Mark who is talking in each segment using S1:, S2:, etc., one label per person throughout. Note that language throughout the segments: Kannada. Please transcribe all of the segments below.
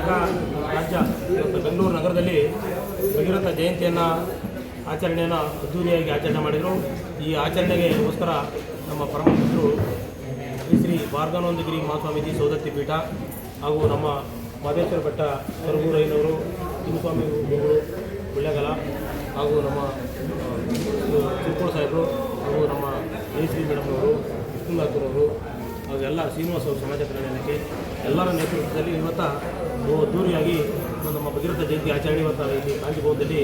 S1: ರಾಜ್ಯ ಇವತ್ತು ಬೆಂಗಳೂರು ನಗರದಲ್ಲಿ ಭಗೀರಥ ಜಯಂತಿಯನ್ನು ಆಚರಣೆಯನ್ನು ಅದ್ದೂರಿಯಾಗಿ ಆಚರಣೆ ಮಾಡಿದರು. ಈ ಆಚರಣೆಗೆಗೋಸ್ಕರ ನಮ್ಮ ಪರಮಪುತ್ರರು ಶ್ರೀ ಶ್ರೀ ಭಾರ್ಗಾನಂದಗಿರಿ ಮಹಾಸ್ವಾಮೀಜಿ ಸೌದತ್ತಿ ಪೀಠ ಹಾಗೂ ನಮ್ಮ ಮಾದೇಶ್ವರ ಬೆಟ್ಟ ಕರಗೂರಯ್ಯನವರು ತಿಮ್ಮಸ್ವಾಮಿ ಗುರುಗಳು ಕೊಳ್ಳೇಗಾಲ ಹಾಗೂ ನಮ್ಮ ಚಿಕ್ಕೋಳ ಸಾಹೇಬರು ಹಾಗೂ ನಮ್ಮ ಜಯಶ್ರೀ ಮೇಡಮ್ನವರು, ವಿಷ್ಣುನಾಥರವರು ಎಲ್ಲ ಶ್ರೀನಿವಾಸ ಅವರು ಸಮಾಜ ಕಲ್ಯಾಣಕ್ಕೆ ಎಲ್ಲರ ನೇತೃತ್ವದಲ್ಲಿ ಇವತ್ತ ಅದ್ದೂರಿಯಾಗಿ ನಮ್ಮ ಭಗೀರಥ ಜಯಂತಿ ಆಚರಣೆ ಇವತ್ತು ಇಲ್ಲಿ ಗಾಂಧಿಭವನದಲ್ಲಿ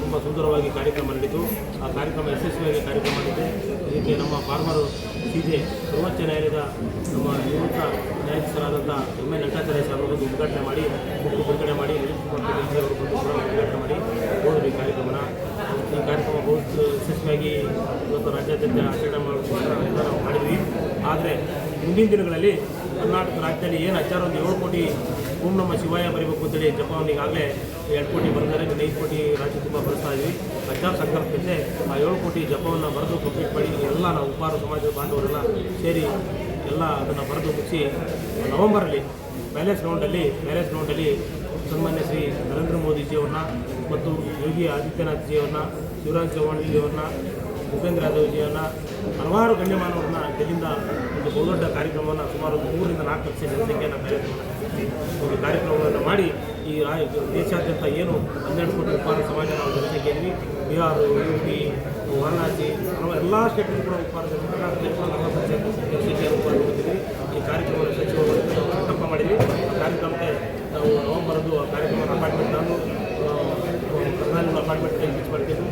S1: ತುಂಬ ಸುಂದರವಾಗಿ ಕಾರ್ಯಕ್ರಮ ನಡೆಯಿತು. ಆ ಕಾರ್ಯಕ್ರಮ ಯಶಸ್ವಿಯಾಗಿ ಕಾರ್ಯಕ್ರಮ ಮಾಡಿದೆ ಇದಕ್ಕೆ ನಮ್ಮ ಫಾರ್ಮರು ಜೆ ಸರ್ವೋಚ್ಚ ನ್ಯಾಯಾಲಯದ ನಮ್ಮ ನಿವೃತ್ತ ನ್ಯಾಯಾಧೀಶರಾದಂಥ ಎಂ ಎಲ್ ನಟಾಚಾರ್ಯ ಸರ್ ಬಂದು ಉದ್ಘಾಟನೆ ಮಾಡಿ ಬುಕ್ ಬಿಡುಗಡೆ ಮಾಡಿ ಅವರು ಉದ್ಘಾಟನೆ ಮಾಡಿ ಹೋದರು ಈ ಕಾರ್ಯಕ್ರಮನ. ಈ ಕಾರ್ಯಕ್ರಮ ಬಹು ಯಶಸ್ವಿಯಾಗಿ ಇವತ್ತು ರಾಜ್ಯಾದ್ಯಂತ ಆಚರಣೆ ಮಾಡೋದಕ್ಕೋಸ್ಕರ ಎಲ್ಲ ನಾವು ಮಾಡಿದ್ವಿ. ಆದರೆ ಮುಂದಿನ ದಿನಗಳಲ್ಲಿ ಕರ್ನಾಟಕ ರಾಜ್ಯದಲ್ಲಿ ಏನು ಹಚ್ಚಾರ ಒಂದು ಏಳು ಕೋಟಿ ಓಂ ನಮ್ಮ ಶಿವಾಯ ಬರೀಬೇಕು ಅಂತೇಳಿ ಜಪಾನ್ ಈಗಾಗಲೇ ಎರಡು ಕೋಟಿ ಬರ್ತಾರೆ ಇನ್ನು ಐದು ಕೋಟಿ ರಾಜ್ಯ ತುಂಬ ಬರ್ತಾ ಇದ್ವಿ. ಹಚ್ಚಾರ ಸಂಕಲ್ಪಕ್ಕೆ ಆ ಏಳು ಕೋಟಿ ಜಪವನ್ನು ಬರೆದು ಕಂಪ್ಲೀಟ್ ಮಾಡಿ ಎಲ್ಲ ನಾವು ಉಪಾರ ಸಮಾಜದ ಬಾಂಧವರೆಲ್ಲ ಸೇರಿ ಎಲ್ಲ ಅದನ್ನು ಬರೆದು ಮುಗಿಸಿ ನವೆಂಬರಲ್ಲಿ ಪ್ಯಾಲೇಸ್ ಗ್ರೌಂಡಲ್ಲಿ ಪ್ಯಾಲೇಸ್ ಗ್ರೌಂಡಲ್ಲಿ ಸನ್ಮಾನ್ಯ ಶ್ರೀ ನರೇಂದ್ರ ಮೋದಿಜಿಯವ್ರನ್ನ ಮತ್ತು ಯೋಗಿ ಆದಿತ್ಯನಾಥ್ ಜಿಯವ್ರನ್ನ ಶಿವರಾಜ್ ಚೌಹಾಣ್ ಜಿಯವ್ರನ್ನ ಭೂಪೇಂದ್ರ ಯಾದವ್ ಜಿಯವ್ರನ್ನ ಹಲವಾರು ಗಣ್ಯಮಾನವ್ರನ್ನ ಇಲ್ಲಿಂದ ಒಂದು ಬಹುದೊಡ್ಡ ಕಾರ್ಯಕ್ರಮವನ್ನು ಸುಮಾರು ಮೂರರಿಂದ ನಾಲ್ಕು ಲಕ್ಷ ಜನಸಂಖ್ಯೆಯನ್ನು ಕಾರ್ಯಕ್ರಮ ಒಂದು ಕಾರ್ಯಕ್ರಮವನ್ನು ಮಾಡಿ ಈ ದೇಶಾದ್ಯಂತ ಏನು ಹನ್ನೆರಡು ಕೋಟಿ ಉಪ್ಪಾರ ಸಮಾಜ ನಾವು ಜನಸಂಖ್ಯೆಯಲ್ಲಿ ಬಿಹಾರ, ಯು ಪಿ, ವಾರಣಾಸಿ ಹಲವು ಎಲ್ಲ ಸ್ಟೇಟ್ಗಳು ಕೂಡ ಉಪ್ಪಾರ ಜನಸಂಖ್ಯೆ ಜನಸಂಖ್ಯೆಯನ್ನು ಉಪ್ಪಾರ ಕೊಡ್ತಿದ್ವಿ ಈ ಕಾರ್ಯಕ್ರಮವನ್ನು ಸಚಿವರು ಸಂಕಲ್ಪ ಮಾಡಿದ್ವಿ. ಆ ಕಾರ್ಯಕ್ರಮಕ್ಕೆ ನಾವು ನವಂಬರದ್ದು ಆ ಕಾರ್ಯಕ್ರಮದ ಅಪಾರ್ಟ್ಮೆಂಟ್ ನಾನು ಪ್ರಧಾನಿ ಅಪಾರ್ಟ್ಮೆಂಟ್ ಫಿಕ್ಸ್ ಮಾಡ್ತೀವಿ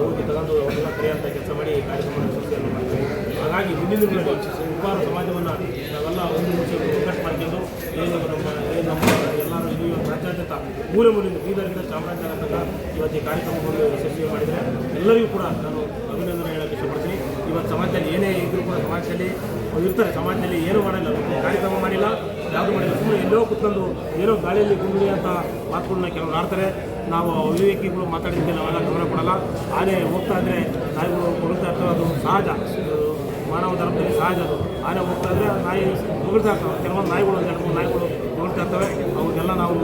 S1: ಹೋಗಿ ತಗೊಂಡು ಕರೆಯುವಂಥ ಕೆಲಸ ಮಾಡಿ ಈ ಕಾರ್ಯಕ್ರಮ ಮಾಡ್ತೀವಿ ಹಾಗಾಗಿ ಮುಂದಿನ ದಿನಗಳಲ್ಲಿ ಉಪಾರ ಸಮಾಜವನ್ನು ನಾವೆಲ್ಲ ಒಂದು ಒಗ್ಗಟ್ಟು ಮಾಡ್ಕೊಂಡು ಏನು ನಮ್ಮ ಏನು ನಮ್ಮ ಎಲ್ಲರೂ ಇಲ್ಲಿ ರಾಜ್ಯಾದ್ಯಂತ ಮೂರೆ ಮೂಲೆಯಿಂದ ಬೀದರಿಂದ ಚಾಮರಾಜನಗರ ತನಕ ಇವತ್ತು ಈ ಕಾರ್ಯಕ್ರಮವನ್ನು ಯಶಸ್ವಿ ಮಾಡಿದರೆ ಎಲ್ಲರಿಗೂ ಕೂಡ ನಾನು ಅಭಿನಂದನೆ ಹೇಳಕ್ಕೆ ಇಷ್ಟಪಡ್ತೀನಿ. ಇವತ್ತು ಸಮಾಜದಲ್ಲಿ ಏನೇ ಇದ್ರೂ ಕೂಡ ಸಮಾಜದಲ್ಲಿ ಇರ್ತಾರೆ. ಸಮಾಜದಲ್ಲಿ ಏನು ಮಾಡಿಲ್ಲ. ಕಾರ್ಯಕ್ರಮ ಮಾಡಿಲ್ಲ. ಯಾವುದು ಮಾಡಿಲ್ಲ. ಸುಮ್ಮನೆ ಎಲ್ಲೋ ಕೂತ್ಕೊಂಡು ಏನೋ ಗಾಳಿಯಲ್ಲಿ ಗುಂಡಿ ಅಂತ ಮಾತುಗಳನ್ನ ಕೆಲವರು ಆಡ್ತಾರೆ. ನಾವು ಅವಿವೇಕಿಗಳು ಮಾತಾಡಿದ್ದೆ ನಾವೆಲ್ಲ ಗಮನ ಕೊಡಲ್ಲ. ಆನೆ ಹೋಗ್ತಾ ಇದ್ರೆ ನಾಯಿಗಳು ಕೊಡುತ್ತಾ ಇರ್ತವೆ ಅದು ಸಹಜ. ಮಾನವ ಧರ್ಮದಲ್ಲಿ ಸಹಜ ಅದು. ಆನೆ ಹೋಗ್ತಾ ಇದ್ರೆ ನಾಯಿ ಹೊಗಳ್ತಾ ಇರ್ತವೆ. ಕೆಲವೊಂದು ನಾಯಿಗಳು ಒಂದು ಎರಡು ನಾಯಿಗಳು ಹೊಗಳ್ತಾ ಇರ್ತವೆ. ಅವನ್ನೆಲ್ಲ ನಾವು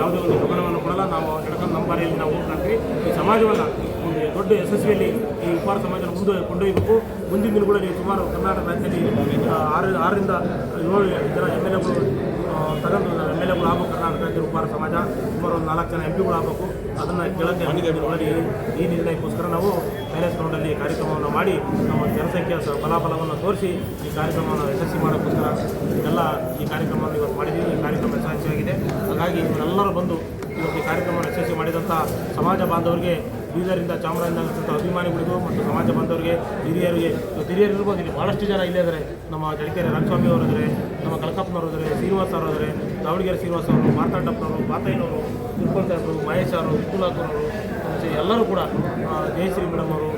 S1: ಯಾವುದೇ ಒಂದು ಗಮನವನ್ನು ಕೊಡಲ್ಲ. ನಾವು ನಡ್ಕೊಂಡು ನಮ್ಮ ಬಾರಿಯಲ್ಲಿ ನಾವು ಹೋಗ್ತಾ ಇರ್ತೀವಿ. ಈ ಸಮಾಜವನ್ನು ಒಂದು ದೊಡ್ಡ ಯಶಸ್ವಿಯಲ್ಲಿ ಈ ಉಪಾರ ಸಮಾಜನ ಮುಂದೆ ಕೊಂಡೊಯ್ಯಬೇಕು. ಮುಂದಿನ ದಿನಗಳಲ್ಲಿ ಸುಮಾರು ಕರ್ನಾಟಕ ರಾಜ್ಯದಲ್ಲಿ ಆರು ಆರರಿಂದ ಏಳು ಜನ ಎಂ ಎಲ್ ಎಗಳು ತಗೊಂಡು ಎಂ ಎಲ್ ಎಗಳು ಆಗಬೇಕು ಕರ್ನಾಟಕ ರಾಜ್ಯ ಉಪಾರ ಸಮಾಜ ಸುಮಾರು ಒಂದು ನಾಲ್ಕು ಜನ ಎಂ ಪಿಗಳು ಆಗಬೇಕು ಅದನ್ನು ಕೆಳಗೆ ಅಂಗಡಿ ಈ ನಿರ್ಣಯಕ್ಕೋಸ್ಕರ ನಾವು ಪ್ಯಾಲೇಸ್ ಗ್ರೌಂಡಲ್ಲಿ ಕಾರ್ಯಕ್ರಮವನ್ನು ಮಾಡಿ ನಮ್ಮ ಜನಸಂಖ್ಯೆಯ ಫಲಾಫಲವನ್ನು ತೋರಿಸಿ ಈ ಕಾರ್ಯಕ್ರಮವನ್ನು ಯಶಸ್ವಿ ಮಾಡೋಕ್ಕೋಸ್ಕರ ಎಲ್ಲ ಈ ಕಾರ್ಯಕ್ರಮವನ್ನು ಇವತ್ತು ಮಾಡಿದ್ದೀವಿ. ಈ ಕಾರ್ಯಕ್ರಮ ಯಶಸ್ವಿಯಾಗಿದೆ. ಹಾಗಾಗಿ ಇವರೆಲ್ಲರೂ ಬಂದು ಇವತ್ತು ಈ ಕಾರ್ಯಕ್ರಮವನ್ನು ಯಶಸ್ವಿ ಮಾಡಿದಂಥ ಸಮಾಜ ಬಾಂಧವರಿಗೆ ಬೀದರಿಂದ ಚಾಮರಾಜನಗರದ ಅಭಿಮಾನಿಗಳಿಗೂ ಮತ್ತು ಸಮಾಜ ಬಾಂಧವರಿಗೆ ಹಿರಿಯರಿಗೆ ಹಿರಿಯರು ಇರ್ಬೋದು, ಇಲ್ಲಿ ಭಾಳಷ್ಟು ಜನ ಇಲ್ಲೇ ಇದ್ದಾರೆ ನಮ್ಮ ಚಳಿಕೆರೆ ರಂಗಸ್ವಾಮಿ ಅವರು ಇದ್ದಾರೆ ನಮ್ಮ ಕಳಕಪ್ಪನವರು ಇದ್ದಾರೆ ಶ್ರೀನಿವಾಸ ಅವರು ಇದ್ದಾರೆ ದಾವಣಗೆರೆ ಶ್ರೀನಿವಾಸ ಅವರು ಮಾತಾಡಪ್ಪನವರು ಬಾತಯ್ಯನವರು ತಿರುಪತಿ ಅವರು, ಮಹೇಶ್ ಅವರು ವಿಪುಲಾಕರವರು ಎಲ್ಲರೂ ಕೂಡ ಜಯಶ್ರೀ ಮೇಡಮ್ ಅವರು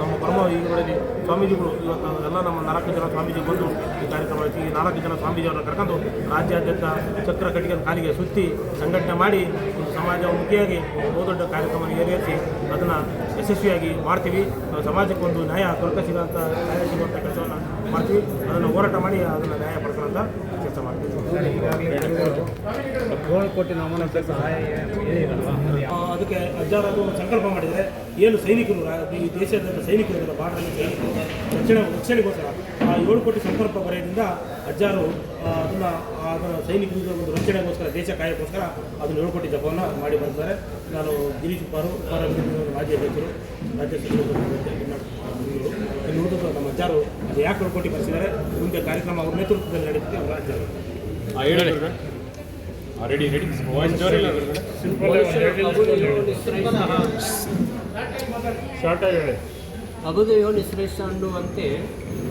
S1: ನಮ್ಮ ಬ್ರಹ್ಮ ಈಗಳಲ್ಲಿ ಸ್ವಾಮೀಜಿಗಳು ಇವತ್ತು ಎಲ್ಲ ನಮ್ಮ ನಾಲ್ಕು ಜನ ಸ್ವಾಮೀಜಿ ಬಂದು ಈ ಕಾರ್ಯಕ್ರಮ ಈ ನಾಲ್ಕು ಜನ ಸ್ವಾಮೀಜಿಯವರನ್ನು ಕರ್ಕೊಂಡು ರಾಜ್ಯಾದ್ಯಂತ ಚಕ್ರ ಕಟ್ಟಿಗೆ ಕಾಲಿಗೆ ಸುತ್ತಿ ಸಂಘಟನೆ ಮಾಡಿ ಒಂದು ಸಮಾಜಮುಖಿಯಾಗಿ ಒಂದು ಬಹುದೊಡ್ಡ ಕಾರ್ಯಕ್ರಮ ಏರಿಯತ್ತಿ ಅದನ್ನು ಯಶಸ್ವಿಯಾಗಿ ಮಾಡ್ತೀವಿ. ಸಮಾಜಕ್ಕೆ ಒಂದು ನ್ಯಾಯ ದೊರಕಿಸಿದಂಥ ನ್ಯಾಯ ಸಿಗುವಂಥ ಕೆಲಸವನ್ನು ಮಾಡ್ತೀವಿ. ಅದನ್ನು ಹೋರಾಟ ಮಾಡಿ ಅದನ್ನು ನ್ಯಾಯ ಪಡ್ಕೊಳ್ಳೋಂಥ ಕೆಲಸ ಮಾಡ್ತೀವಿ.
S2: ಕೋಟಿ ನಮ್ಮನ್ನು ಸಹಾಯ
S1: ಅದಕ್ಕೆ ಅಜ್ಜಾರರು ಸಂಕಲ್ಪ ಮಾಡಿದರೆ ಏನು ಸೈನಿಕರು ಈ ದೇಶದ ಸೈನಿಕರು ಬಾರ್ಡರಲ್ಲಿ ಸೈನಿಕರು ರಕ್ಷಣೆ ರಕ್ಷಣೆಗೋಸ್ಕರ ಆ ಏಳು ಕೋಟಿ ಸಂಕಲ್ಪ ಬರೆಯೋದ್ರಿಂದ ಅಜ್ಜಾರು ಅದನ್ನು ಅದರ ಸೈನಿಕರಿಗೆ ಒಂದು ರಕ್ಷಣೆಗೋಸ್ಕರ, ದೇಶ ಕಾಯಕ್ಕೋಸ್ಕರ ಅದನ್ನು ಏಳು ಕೋಟಿ ಜಪವನ್ನು ಮಾಡಿ ಬರ್ತಾರೆ ನಾನು ಗಿರೀಶ್ ಉಪಾರು ಉಪ್ಪಾರ ರಾಜ್ಯ ಅಧ್ಯಕ್ಷರು ರಾಜ್ಯ ಸಚಿವರು ನಮ್ಮ ಅಜ್ಜಾರು ಅದು ಯಾಕೆ ಏಳು ಕೋಟಿ ಬರೆಸಿದ್ದಾರೆ, ಮುಂದೆ ಕಾರ್ಯಕ್ರಮ ಅವ್ರ ನೇತೃತ್ವದಲ್ಲಿ ನಡೆಯುತ್ತೆ ಅವರ ಅಜ್ಜಾರು.
S3: ರೆಡಿ ರೆಡಿ ವಾಯ್ಸ್ ಜೋರಿಲ್ಲ ಶಾರ್ಟಾಗಿ ಹೇಳಿ.
S4: ಅಭುದಯೋ ನಿಶ್ರೇಷ್ಠ ಅನ್ನುವಂತೆ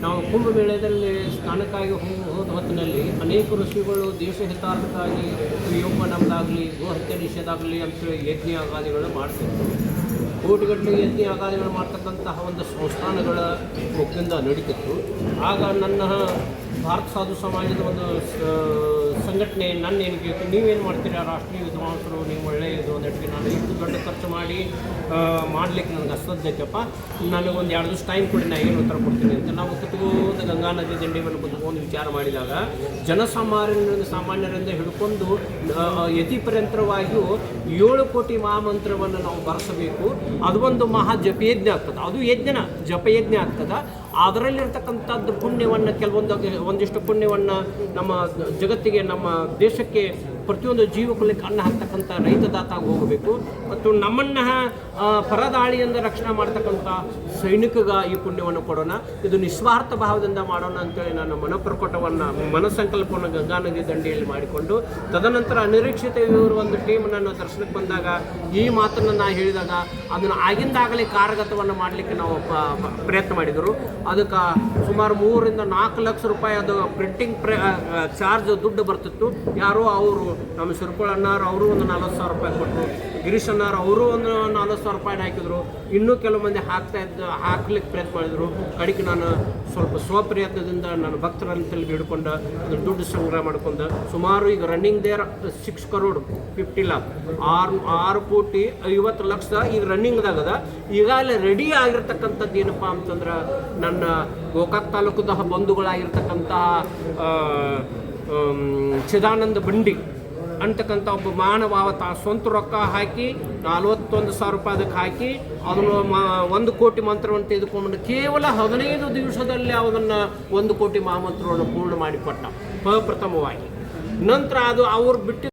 S4: ನಾವು ಕುಂಭಮೇಳದಲ್ಲಿ ಸ್ನಾನಕ್ಕಾಗಿ ಹೋದ ಹೊತ್ತಿನಲ್ಲಿ ಅನೇಕ ಋಷಿಗಳು ದೇಶ ಹಿತಾರ್ಥಕ್ಕಾಗಿ ಯೋಗ ನಮ್ಮದಾಗಲಿ ಗೋಹತ್ಯೆ ನಿಷೇಧ ಆಗಲಿ ಅಂತೇಳಿ ಯಜ್ಞ ಆಗಾದಿಗಳು ಮಾಡ್ತಿದ್ರು. ಕೋಟಿಗಟ್ಟಲೆ ಯಜ್ಞ ಆಗಾದಿಗಳು ಮಾಡ್ತಕ್ಕಂತಹ ಒಂದು ಸಂಸ್ಥಾನಗಳ ಮುಖದಿಂದ ನಡೀತಿತ್ತು. ಆಗ ನನ್ನ ಭಾರತ ಸಾಧು ಸಮಾಜದ ಒಂದು ಸಂಘಟನೆ ನನ್ನ ಏನಿಗೆ ನೀವೇನು ಮಾಡ್ತೀರಾ? ರಾಷ್ಟ್ರೀಯ ವಿದ್ವಾಂಸರು ನೀವು ಒಳ್ಳೆಯದು ಒಂದೆಟ್ಟಿಗೆ ನಾನು ಇಷ್ಟು ದೊಡ್ಡ ಖರ್ಚು ಮಾಡಿ ಮಾಡಲಿಕ್ಕೆ ನನಗೆ ಅಸಧ್ಯಕ್ಕಪ್ಪ ನನಗೊಂದು ಎರಡು ದಿವಸ ಟೈಮ್ ಕೊಡಿ ನಾನು ಏನು ಉತ್ತರ ಕೊಡ್ತೀನಿ ಅಂತ. ನಾವು ಕುತ್ಕೋದು ಗಂಗಾ ನದಿ ದಂಡಿ ಮೇಲೆ ಕುತ್ಕೊಂಡು ವಿಚಾರ ಮಾಡಿದಾಗ, ಜನಸಾಮಾನ್ಯರಿಂದ, ಸಾಮಾನ್ಯರಿಂದ ಹಿಡ್ಕೊಂಡು ಯತಿಪರ್ಯಂತರವಾಗಿಯೂ ಏಳು ಕೋಟಿ ಮಹಾಮಂತ್ರವನ್ನು ನಾವು ಬರೆಸಬೇಕು. ಅದು ಒಂದು ಮಹಾ ಜಪಯಜ್ಞ ಆಗ್ತದೆ. ಅದು ಯಜ್ಞನ ಜಪಯಜ್ಞ ಆಗ್ತದೆ. ಅದರಲ್ಲಿರ್ತಕ್ಕಂಥದ್ದು ಪುಣ್ಯವನ್ನು ಕೆಲವೊಂದು ಒಂದಿಷ್ಟು ಪುಣ್ಯವನ್ನು ನಮ್ಮ ಜಗತ್ತಿಗೆ ನಮ್ಮ ದೇಶಕ್ಕೆ ಪ್ರತಿಯೊಂದು ಜೀವಕ್ಕೆ ಅನ್ನ ಹಾಕ್ತಕ್ಕಂಥ ರೈತದಾತಾಗ ಹೋಗಬೇಕು. ಮತ್ತು ನಮ್ಮನ್ನ ಪರದಾಳಿಯಿಂದ ರಕ್ಷಣೆ ಮಾಡ್ತಕ್ಕಂಥ ಸೈನಿಕಗ ಈ ಪುಣ್ಯವನ್ನು ಕೊಡೋಣ. ಇದು ನಿಸ್ವಾರ್ಥ ಭಾವದಿಂದ ಮಾಡೋಣ ಅಂತೇಳಿ ನಾನು ಮನಪ್ರಕಟವನ್ನು, ಮನಸಂಕಲ್ಪವನ್ನು ಗಂಗಾ ನದಿ ದಂಡೆಯಲ್ಲಿ ಮಾಡಿಕೊಂಡು, ತದನಂತರ ಅನಿರೀಕ್ಷಿತ ಇವರು ಒಂದು ಟೀಮ್ ನನ್ನ ದರ್ಶನಕ್ಕೆ ಬಂದಾಗ ಈ ಮಾತನ್ನು ನಾ ಹೇಳಿದಾಗ ಅದನ್ನು ಆಗಿಂದಾಗಲೇ ಕಾರ್ಯಗತವನ್ನು ಮಾಡಲಿಕ್ಕೆ ನಾವು ಪ್ರಯತ್ನ ಮಾಡಿದರು. ಅದಕ್ಕೆ ಸುಮಾರು ಮೂರರಿಂದ ನಾಲ್ಕು ಲಕ್ಷ ರೂಪಾಯಿ ಅದು ಪ್ರಿಂಟಿಂಗ್ ಪ್ರ ಚಾರ್ಜ್ ದುಡ್ಡು ಬರ್ತಿತ್ತು. ಯಾರೋ ಅವರು ನಮ್ಮ ಸುರ್ಕೊಳ ಅಣ್ಣಾರು ಅವರು ಒಂದು ನಲ್ವತ್ತು ಸಾವಿರ ರೂಪಾಯಿ ಕೊಟ್ಟರು ಗಿರೀಶ್ ಅಣ್ಣಾರು ಅವರು ಒಂದು ನಲ್ವತ್ತು ಸಾವಿರ ರೂಪಾಯಿ ಹಾಕಿದ್ರು. ಇನ್ನೂ ಕೆಲವು ಮಂದಿ ಹಾಕ್ತಾ ಇದ್ದ, ಹಾಕ್ಲಿಕ್ಕೆ ಪ್ರಯತ್ನ ಮಾಡಿದರು. ಕಡೆಗೆ ನಾನು ಸ್ವಲ್ಪ ಸ್ವಪ್ರಯತ್ನದಿಂದ ನಾನು ಭಕ್ತರನ್ನು ತಲೆಗೆ ಹಿಡ್ಕೊಂಡು ಅದನ್ನು ದುಡ್ಡು ಸಂಗ್ರಹ ಮಾಡ್ಕೊಂಡು. ಸುಮಾರು ಈಗ running there six crore fifty lakh ಆರು ಆರು ಕೋಟಿ ಐವತ್ತು ಲಕ್ಷ ಈಗ ರನ್ನಿಂಗ್ದಾಗದ ಈಗಾಗಲೇ ರೆಡಿ ಆಗಿರ್ತಕ್ಕಂಥದ್ದು ಏನಪ್ಪ ಅಂತಂದ್ರೆ ನನ್ನ ಗೋಕಾಕ್ ತಾಲೂಕದ ಬಂಧುಗಳಾಗಿರ್ತಕ್ಕಂತಹ ಚಿದಾನಂದ ಬಂಡಿ. ಅಂತಕ್ಕಂಥ ಒಬ್ಬ ಮಾನವ ತಾ ಸ್ವಂತ ರೊಕ್ಕ ಹಾಕಿ, ನಲ್ವತ್ತೊಂದು ಸಾವಿರ ರೂಪಾಯಿ ಅದಕ್ಕೆ ಹಾಕಿ, ಅದನ್ನು ಮ ಒಂದು ಕೋಟಿ ಮಂತ್ರವನ್ನು ತೆಗೆದುಕೊಂಡು ಕೇವಲ ಹದಿನೈದು ದಿವಸದಲ್ಲಿ ಅದನ್ನು ಒಂದು ಕೋಟಿ ಮಹಾಮಂತ್ರವನ್ನು ಪೂರ್ಣ ಮಾಡಿಕೊಟ್ಟ. ಪ್ರಪ್ರಥಮವಾಗಿ ನಂತರ ಅದು ಅವ್ರು ಬಿಟ್ಟು